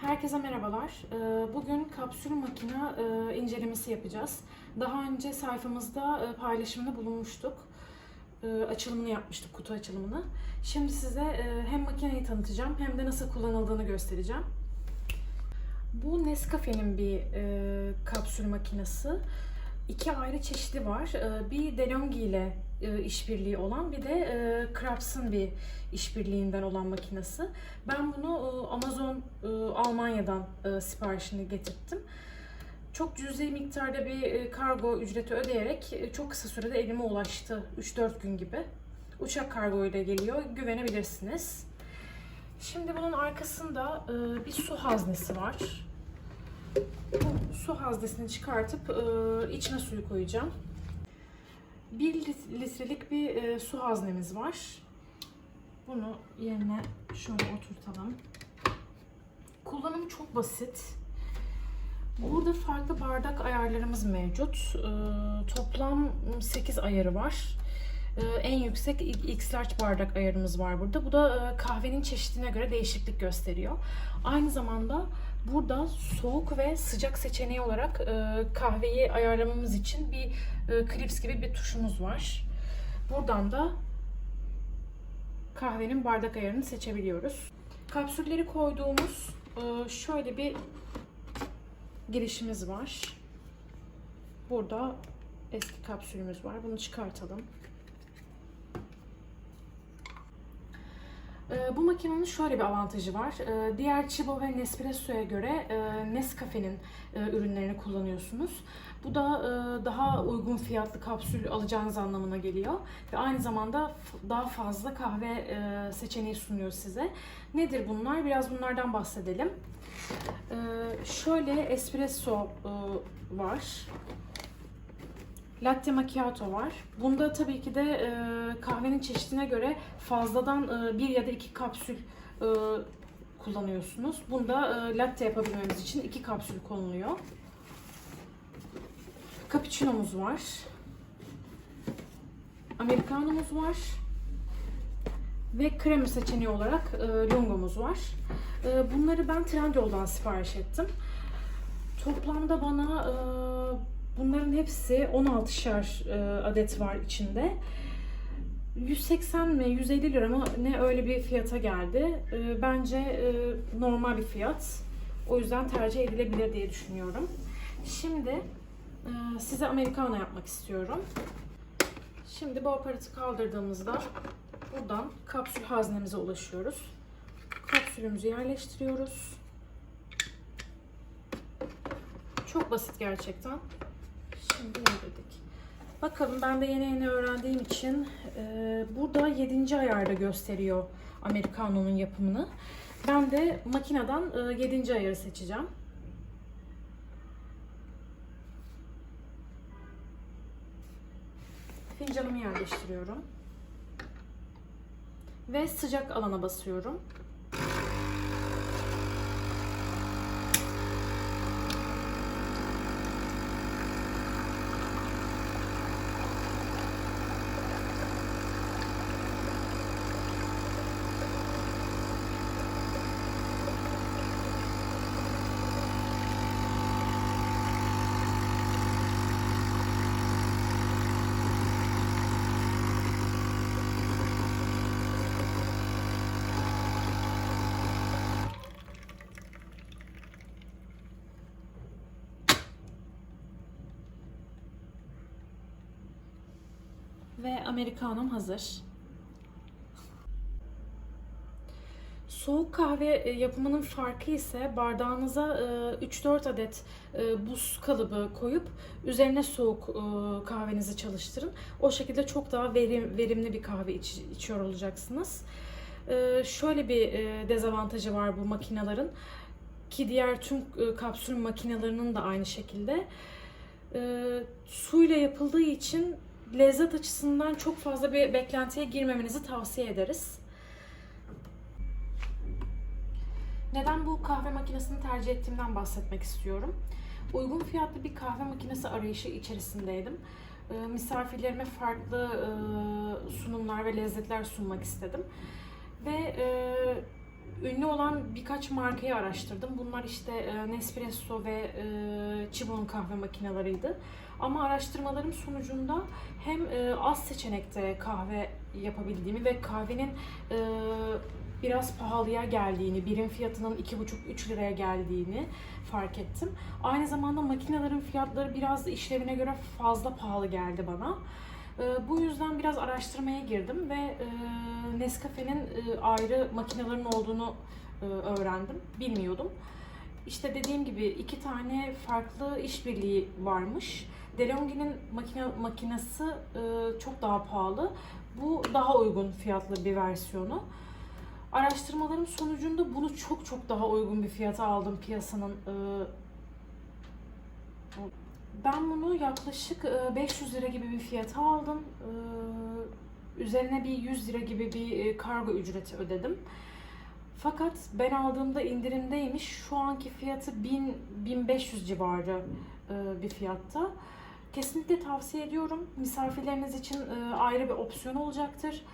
Herkese merhabalar. Ee, Bugün kapsül makine e, incelemesi yapacağız. Daha önce sayfamızda e, paylaşımda bulunmuştuk. E, Açılımını yapmıştık, kutu açılımını. Şimdi size hem makineyi tanıtacağım hem de nasıl kullanıldığını göstereceğim. Bu Nescafe'nin bir kapsül makinesi. İki ayrı çeşidi var. Bir DeLonghi ile e, işbirliği olan bir de e, Crafts'ın bir işbirliğinden olan makinesi. Ben bunu e, Amazon e, Almanya'dan e, siparişini getirttim. Çok cüzi miktarda bir e, kargo ücreti ödeyerek e, çok kısa sürede elime ulaştı. 3-4 gün gibi. Uçak kargo ile geliyor. Güvenebilirsiniz. Şimdi bunun arkasında e, bir su haznesi var. Bu su haznesini çıkartıp e, içine suyu koyacağım. 1 litrelik bir e, su haznemiz var. Bunu yerine şöyle oturtalım. Kullanımı çok basit. Burada farklı bardak ayarlarımız mevcut. E, toplam 8 ayarı var. E, en yüksek X large bardak ayarımız var burada. Bu da e, kahvenin çeşidine göre değişiklik gösteriyor. Aynı zamanda burada soğuk ve sıcak seçeneği olarak e, kahveyi ayarlamamız için bir e, klips gibi bir tuşumuz var. Buradan da kahvenin bardak ayarını seçebiliyoruz. Kapsülleri koyduğumuz e, şöyle bir girişimiz var. Burada eski kapsülümüz var. Bunu çıkartalım. Bu makinenin şöyle bir avantajı var. Ee, Diğer Chibo ve Nespresso'ya göre e, Nescafe'nin e, ürünlerini kullanıyorsunuz. Bu da e, daha uygun fiyatlı kapsül alacağınız anlamına geliyor. Ve aynı zamanda daha fazla kahve seçeneği sunuyor size. Nedir bunlar? Biraz bunlardan bahsedelim. Ee, Şöyle espresso var. Latte macchiato var. Bunda tabii ki de e, kahvenin çeşidine göre fazladan e, bir ya da iki kapsül e, kullanıyorsunuz. Bunda e, latte yapabilmemiz için iki kapsül konuluyor. Cappuccino'muz var. Americano'muz var. Ve kremi seçeneği olarak e, longomuz var. E, bunları ben Trendyol'dan sipariş ettim. Toplamda bana e, bunların hepsi 16'şar e, adet var içinde. 180 mi 150 lira mı ne öyle bir fiyata geldi. E, bence e, normal bir fiyat. O yüzden tercih edilebilir diye düşünüyorum. Şimdi size americano yapmak istiyorum. Şimdi bu aparatı kaldırdığımızda buradan kapsül haznemize ulaşıyoruz. Kapsülümüzü yerleştiriyoruz. Çok basit gerçekten. Şimdi ne dedik? Bakalım ben de yeni yeni öğrendiğim için e, burada 7. ayarda gösteriyor Americano'nun yapımını. Ben de makineden e, 7. ayarı seçeceğim. Fincanımı yerleştiriyorum. Ve sıcak alana basıyorum. Ve Amerikanım hazır. Soğuk kahve e, yapımının farkı ise bardağınıza e, 3-4 adet e, buz kalıbı koyup üzerine soğuk e, kahvenizi çalıştırın. O şekilde çok daha verim, verimli bir kahve iç- içiyor olacaksınız. E, Şöyle bir e, dezavantajı var bu makinelerin ki diğer tüm e, kapsül makinelerinin de aynı şekilde. E, Suyla yapıldığı için lezzet açısından çok fazla bir beklentiye girmemenizi tavsiye ederiz. Neden bu kahve makinesini tercih ettiğimden bahsetmek istiyorum. Uygun fiyatlı bir kahve makinesi arayışı içerisindeydim. Ee, Misafirlerime farklı e, sunumlar ve lezzetler sunmak istedim. Ve e, ünlü olan birkaç markayı araştırdım. Bunlar işte e, Nespresso ve e, kahve makineleriydi. Ama araştırmalarım sonucunda hem e, az seçenekte kahve yapabildiğimi ve kahvenin e, biraz pahalıya geldiğini, birim fiyatının 2,5-3 liraya geldiğini fark ettim. Aynı zamanda makinelerin fiyatları biraz işlevine göre fazla pahalı geldi bana. E, Bu yüzden biraz araştırmaya girdim ve e, Nescafe'nin e, ayrı makinelerin olduğunu e, öğrendim. Bilmiyordum. İşte dediğim gibi iki tane farklı işbirliği varmış. DeLonghi'nin makine, makinesi e, çok daha pahalı. Bu daha uygun fiyatlı bir versiyonu. Araştırmalarım sonucunda bunu çok çok daha uygun bir fiyata aldım piyasanın. e, ben bunu yaklaşık e, 500 lira gibi bir fiyata aldım. E, Üzerine bir 100 lira gibi bir e, kargo ücreti ödedim. Fakat ben aldığımda indirimdeymiş. Şu anki fiyatı 1000-1500 civarı e, bir fiyatta. Kesinlikle tavsiye ediyorum. Misafirleriniz için e, ayrı bir opsiyon olacaktır.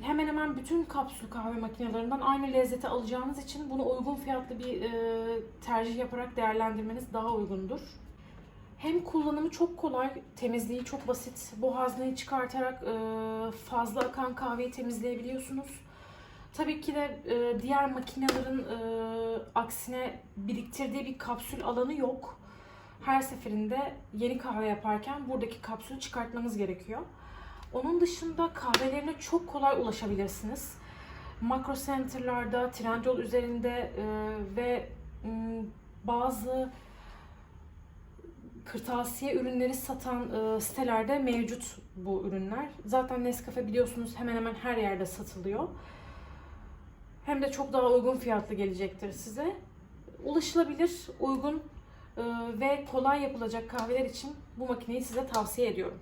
Hemen hemen bütün kapsül kahve makinelerinden aynı lezzeti alacağınız için bunu uygun fiyatlı bir e, tercih yaparak değerlendirmeniz daha uygundur. Hem kullanımı çok kolay, temizliği çok basit. Bu hazneyi çıkartarak e, fazla akan kahveyi temizleyebiliyorsunuz. Tabii ki de e, diğer makinelerin e, aksine biriktirdiği bir kapsül alanı yok. Her seferinde yeni kahve yaparken buradaki kapsülü çıkartmanız gerekiyor. Onun dışında kahvelerine çok kolay ulaşabilirsiniz. Makro center'larda, Trendyol üzerinde ve bazı kırtasiye ürünleri satan e, sitelerde mevcut bu ürünler. Zaten Nescafe biliyorsunuz hemen hemen her yerde satılıyor. Hem de çok daha uygun fiyatlı gelecektir size. Ulaşılabilir, uygun e, ve kolay yapılacak kahveler için bu makineyi size tavsiye ediyorum.